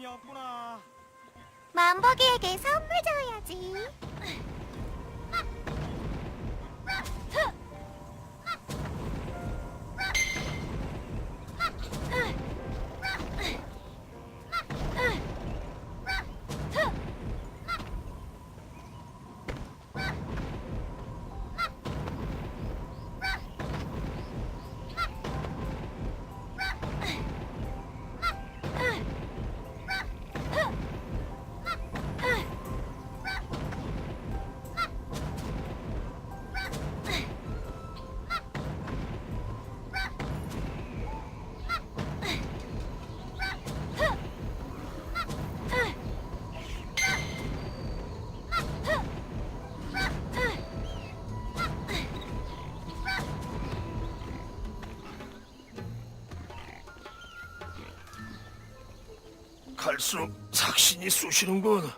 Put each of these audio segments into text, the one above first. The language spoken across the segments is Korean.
놈이었구나. 만복이에게 선물 줘야지. 갈수록 삭신이 쑤시는군.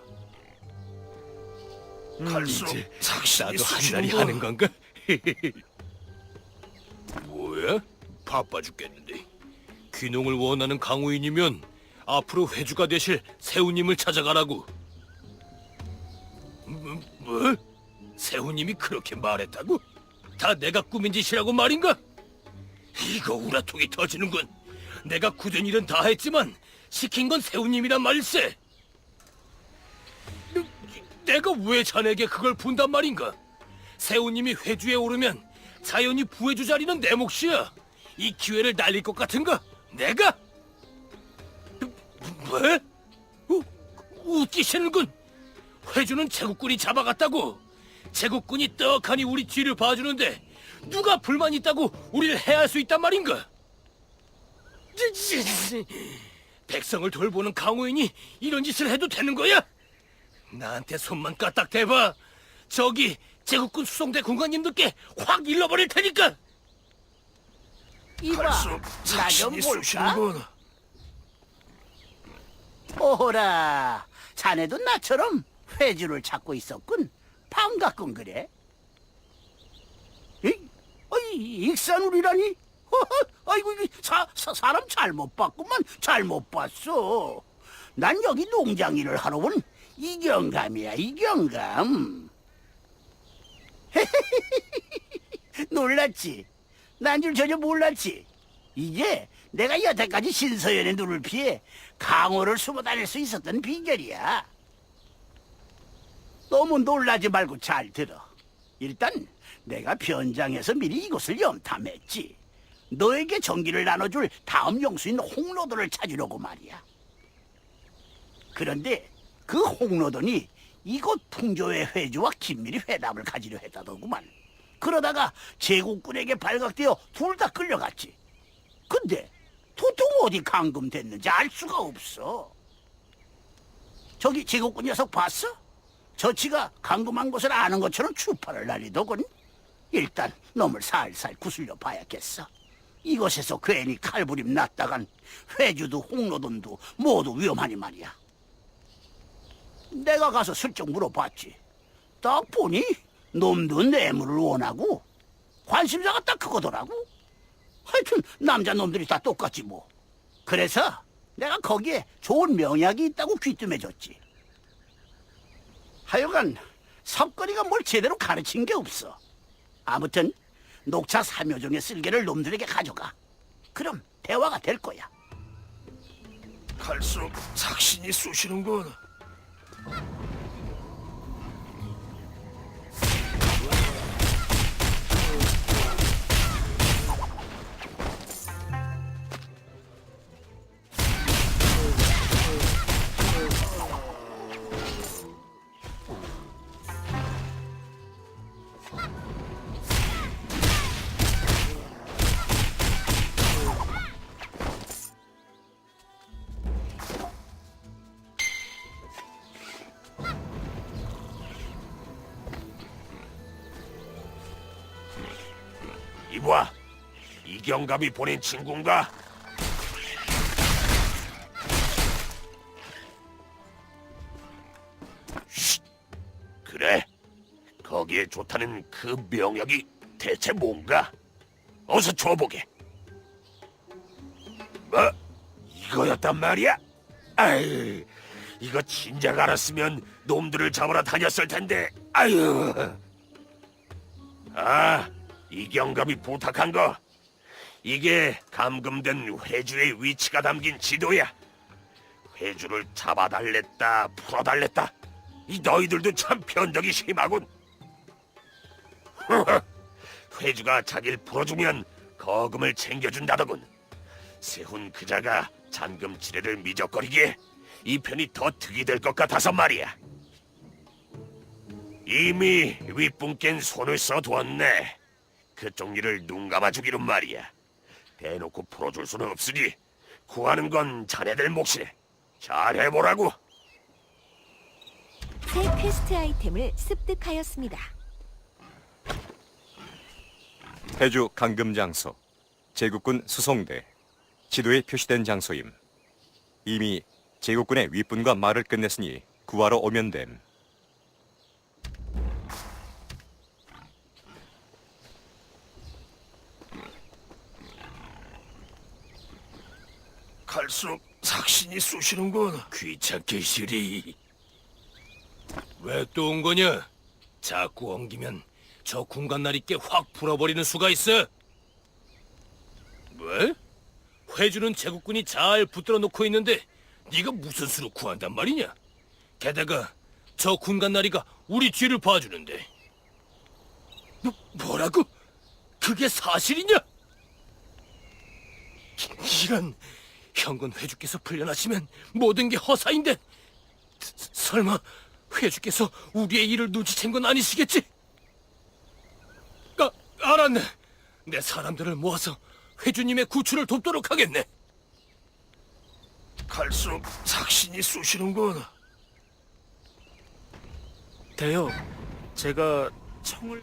갈수록 음, 이제 삭신이 나도 한 쑤시는군. 달이 하는 건가? 뭐야? 바빠 죽겠는데. 귀농을 원하는 강우인이면 앞으로 회주가 되실 세우님을 찾아가라고. 뭐? 뭐? 세우님이 그렇게 말했다고? 다 내가 꾸민 짓이라고 말인가? 이거 우라통이 터지는군. 내가 굳은 일은 다 했지만 시킨 건 세우님이란 말일세. 내- 내가 왜 자네에게 그걸 분단 말인가? 세우님이 회주에 오르면 자연히 부회주 자리는 내 몫이야. 이 기회를 날릴 것 같은가? 내가? 뭐? 우, 웃기시는군. 회주는 제국군이 잡아갔다고. 제국군이 떡하니 우리 뒤를 봐주는데 누가 불만 있다고 우리를 해할 수 있단 말인가? 백성을 돌보는 강호인이 이런 짓을 해도 되는 거야? 나한테 손만 까딱 대봐. 저기 제국군 수송대 군관님들께 확 일러버릴 테니까. 이봐, 나 좀 볼까? 오호라, 자네도 나처럼 회주를 찾고 있었군. 반갑군 그래. 이, 어이, 익산울이라니? 아이고, 이게 사, 사, 사람 잘못 봤구만. 잘못 봤어. 난 여기 농장 일을 하러 온 이경감이야, 이경감. 놀랐지? 난 줄 전혀 몰랐지? 이게 내가 여태까지 신서연의 눈을 피해 강호를 숨어 다닐 수 있었던 비결이야. 너무 놀라지 말고 잘 들어. 일단 내가 변장해서 미리 이곳을 염탐했지. 너에게 전기를 나눠줄 다음 용수인 홍로도를 찾으려고 말이야. 그런데 그 홍로돈이 이곳 풍조의 회주와 긴밀히 회담을 가지려 했다더구만. 그러다가 제국군에게 발각되어 둘 다 끌려갔지. 근데 도통 어디 감금됐는지 알 수가 없어. 저기 제국군 녀석 봤어? 저치가 감금한 곳을 아는 것처럼 추파를 날리더군. 일단 놈을 살살 구슬려 봐야겠어. 이곳에서 괜히 칼부림 났다간 회주도 홍로돈도 모두 위험하니 말이야. 내가 가서 슬쩍 물어봤지. 딱 보니 놈도 뇌물을 원하고 관심사가 딱 그거더라고. 하여튼 남자 놈들이 다 똑같지 뭐. 그래서 내가 거기에 좋은 명약이 있다고 귀뜸해줬지. 하여간 석거리가 뭘 제대로 가르친 게 없어. 아무튼 녹차 삼효종의 쓸개를 놈들에게 가져가. 그럼 대화가 될 거야. 갈수록 삭신이 쑤시는군. 이봐, 이경감이 보낸 친구인가? 쉿! 그래, 거기에 좋다는 그 명약이 대체 뭔가? 어서 줘보게. 뭐, 이거였단 말이야? 아이, 이거 진작 알았으면 놈들을 잡으러 다녔을 텐데. 아유. 아, 이경감이 부탁한 거. 이게 감금된 회주의 위치가 담긴 지도야. 회주를 잡아달랬다, 풀어달랬다. 이 너희들도 참 변덕이 심하군. 회주가 자기를 풀어주면 거금을 챙겨준다더군. 세훈 그자가 잔금 지뢰를 미적거리기에 이 편이 더 득이 될 것 같아서 말이야. 이미 윗분께는 손을 써두었네. 그쪽 일을 눈 감아주기로 말이야. 대놓고 풀어줄 수는 없으니 구하는 건 자네들 몫이네. 잘 해보라고. 새 퀘스트 아이템을 습득하였습니다. 해주 감금 장소 제국군 수송대 지도에 표시된 장소임 이미 제국군의 윗분과 말을 끝냈으니 구하러 오면 됨 갈수록 삭신이 쑤시는군. 귀찮게 시리. 왜 또 온 거냐? 자꾸 엉기면 저 군간나리께 확 풀어버리는 수가 있어. 뭐? 회주는 제국군이 잘 붙들어 놓고 있는데 네가 무슨 수로 구한단 말이냐? 게다가 저 군간나리가 우리 뒤를 봐주는데. 뭐, 뭐라고? 그게 사실이냐? 이런 현군 회주께서 풀려나시면 모든 게 허사인데 스- 설마 회주께서 우리의 일을 눈치챈 건 아니시겠지? 아, 알았네. 내 사람들을 모아서 회주님의 구출을 돕도록 하겠네. 갈수록 삭신이 쑤시는군. 대여, 제가 청을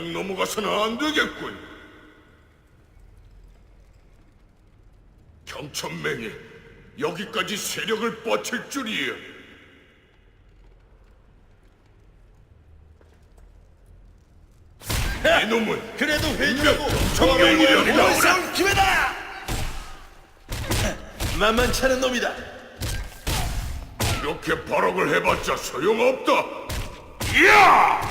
그냥 넘어가서는 안 되겠군. 경천맹이 여기까지 세력을 뻗칠 줄이야. 이놈은 그래도 회주하고 경천맹이려니라 기회다! 만만치 않은 놈이다. 이렇게 발악을 해봤자 소용없다. 이야!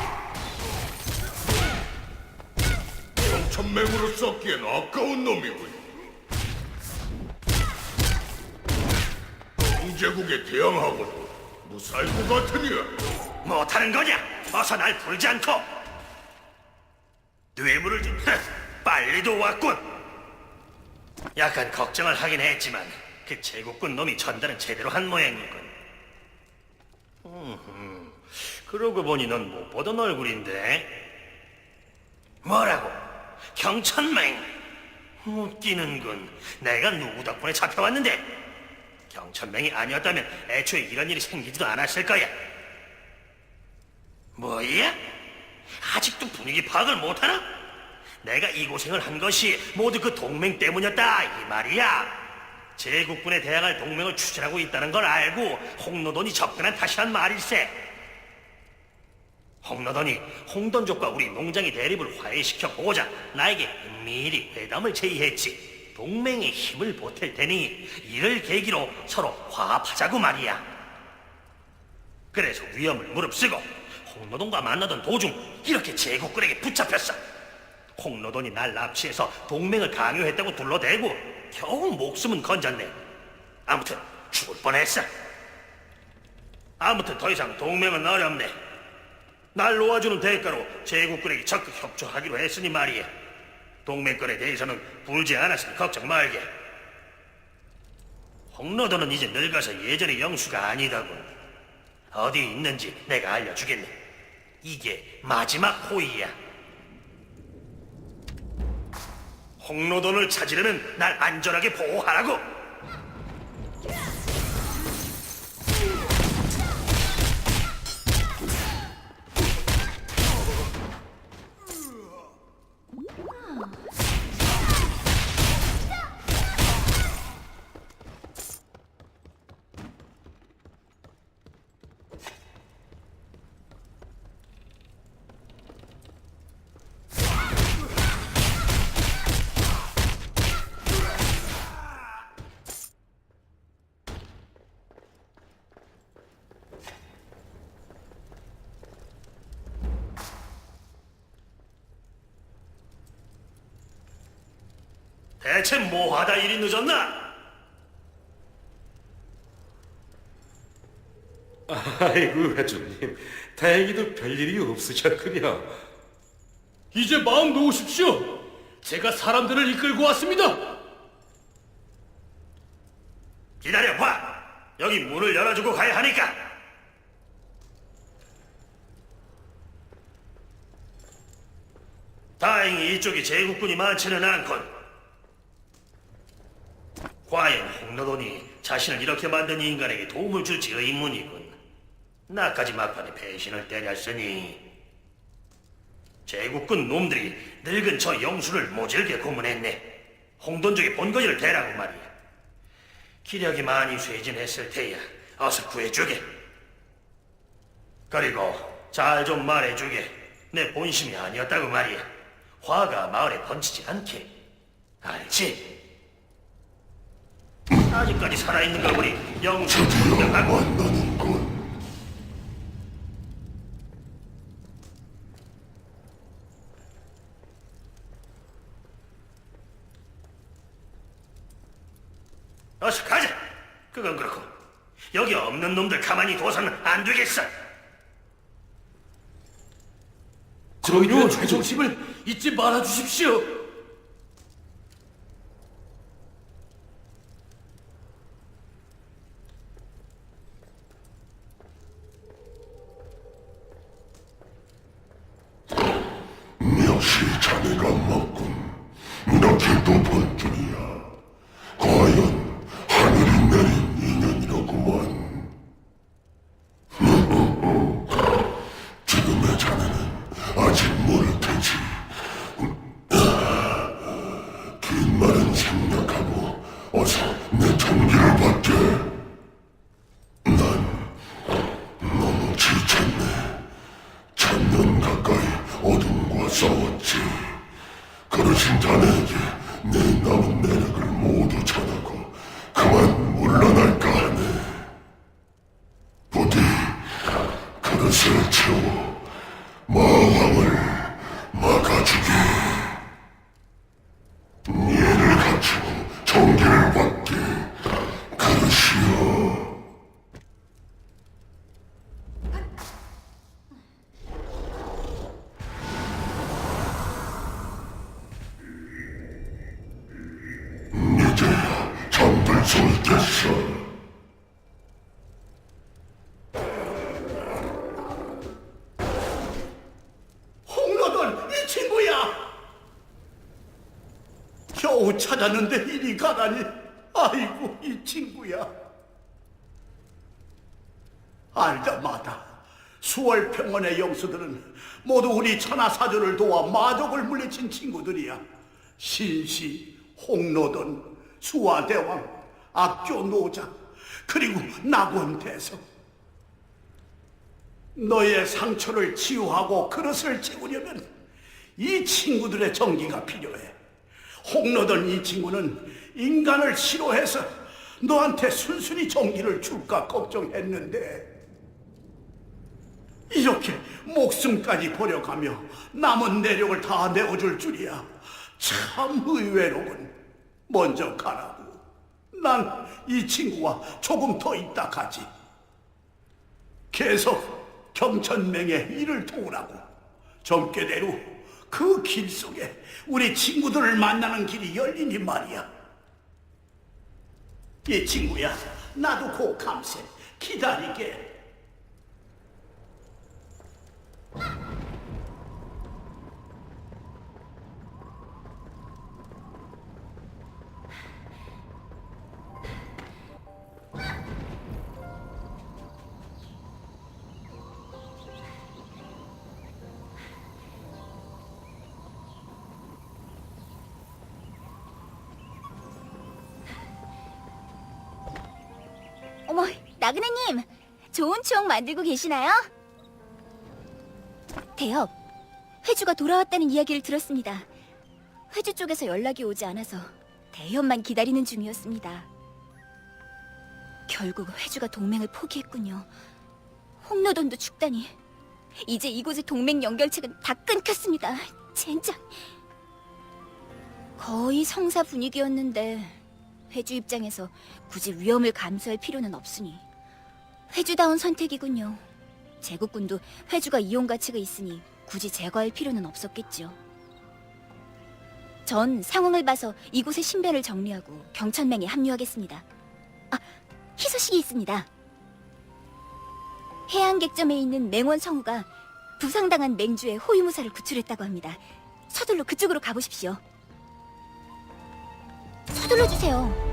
정천맹으로 썩기엔 아까운 놈이군. 형제국에 대항하고도 무사할 것 같으냐? 못하는 거냐? 어서 날 풀지 않고 뇌물을 좀 빨리도 왔군 약간 걱정을 하긴 했지만 그 제국군 놈이 전달은 제대로 한 모양이군 음흠, 그러고 보니 넌 못 보던 얼굴인데 뭐라고? 경천맹 웃기는군 내가 누구 덕분에 잡혀왔는데 경천맹이 아니었다면 애초에 이런 일이 생기지도 않았을 거야 뭐야? 아직도 분위기 파악을 못하나? 내가 이 고생을 한 것이 모두 그 동맹 때문이었다 이 말이야. 제국군에 대항할 동맹을 추진하고 있다는 걸 알고 홍노돈이 접근한 탓이란 말일세. 홍노돈이 홍돈족과 우리 농장의 대립을 화해시켜 보고자 나에게 미리 회담을 제의했지. 동맹의 힘을 보탤 테니 이를 계기로 서로 화합하자고 말이야. 그래서 위험을 무릅쓰고 홍노돈과 만나던 도중 이렇게 제국군에게 붙잡혔어. 홍노돈이 날 납치해서 동맹을 강요했다고 둘러대고 겨우 목숨은 건졌네. 아무튼 죽을 뻔했어. 아무튼 더 이상 동맹은 어렵네. 날 놓아주는 대가로 제국군에게 적극 협조하기로 했으니 말이야. 동맹권에 대해서는 불지 않았으니 걱정 말게. 홍노돈은 이제 늙어서 예전의 영수가 아니다군. 어디 있는지 내가 알려주겠네. 이게 마지막 호의야. 홍로돈을 찾으려면 날 안전하게 보호하라고. 대체 뭐하다 일이 늦었나? 아이고 회주님 다행히도 별일이 없으셨군요 이제 마음 놓으십시오. 제가 사람들을 이끌고 왔습니다. 기다려봐. 여기 문을 열어주고 가야 하니까. 다행히 이쪽이 제국군이 많지는 않군. 과연 홍노돈이 자신을 이렇게 만든 인간에게 도움을 줄지 의문이군. 나까지 막판에 배신을 때렸으니 제국군 놈들이 늙은 저 영수를 모질게 고문했네. 홍돈족의 본거지를 대라고 말이야. 기력이 많이 쇠진했을 테야. 어서 구해주게. 그리고 잘 좀 말해주게. 내 본심이 아니었다고 말이야. 화가 마을에 번지지 않게. 알지? 아직까지 살아있는 걸 보니 영수 증명하고 어서 가자. 그건 그렇고 여기 없는 놈들 가만히 둬서는 안 되겠어. 저희는 자존심을 잊지 말아 주십시오. 자네가 먹군. 이렇게도 볼 줄이야. 과연 하늘이 내린 인연이라고만. 지금의 자네는 아직 모를 테지. 긴 말은 생략하고 어서 내 전기를 받게. 난 너무 지쳤네. 천년 가까이 어둠과 싸웠지. Sonne. 홍로돈 이 친구야. 겨우 찾았는데 이리 가다니. 아이고 이 친구야. 알다마다 수월 평원의 영수들은 모두 우리 천하사주를 도와 마족을 물리친 친구들이야. 신시, 홍로돈, 수화대왕, 악교 노자, 그리고 낙원대성. 너의 상처를 치유하고 그릇을 채우려면 이 친구들의 정기가 필요해. 홍로던 이 친구는 인간을 싫어해서 너한테 순순히 정기를 줄까 걱정했는데 이렇게 목숨까지 버려가며 남은 내력을 다 내어줄 줄이야. 참 의외로군. 먼저 가라고. 난 이 친구와 조금 더 있다 가지. 계속 경천맹의 일을 도우라고. 젊게 대로 그 길 속에 우리 친구들을 만나는 길이 열리니 말이야. 이 친구야, 나도 곧 감세 기다리게. 나그네님, 좋은 추억 만들고 계시나요? 대엽, 회주가 돌아왔다는 이야기를 들었습니다. 회주 쪽에서 연락이 오지 않아서 대엽만 기다리는 중이었습니다. 결국 회주가 동맹을 포기했군요. 홍로돈도 죽다니. 이제 이곳의 동맹 연결책은 다 끊겼습니다. 젠장. 거의 성사 분위기였는데 회주 입장에서 굳이 위험을 감수할 필요는 없으니 회주다운 선택이군요. 제국군도 회주가 이용 가치가 있으니 굳이 제거할 필요는 없었겠죠. 전 상황을 봐서 이곳의 신변을 정리하고 경천맹에 합류하겠습니다. 아, 희소식이 있습니다. 해안객점에 있는 맹원 성우가 부상당한 맹주의 호위무사를 구출했다고 합니다. 서둘러 그쪽으로 가보십시오. 서둘러 주세요.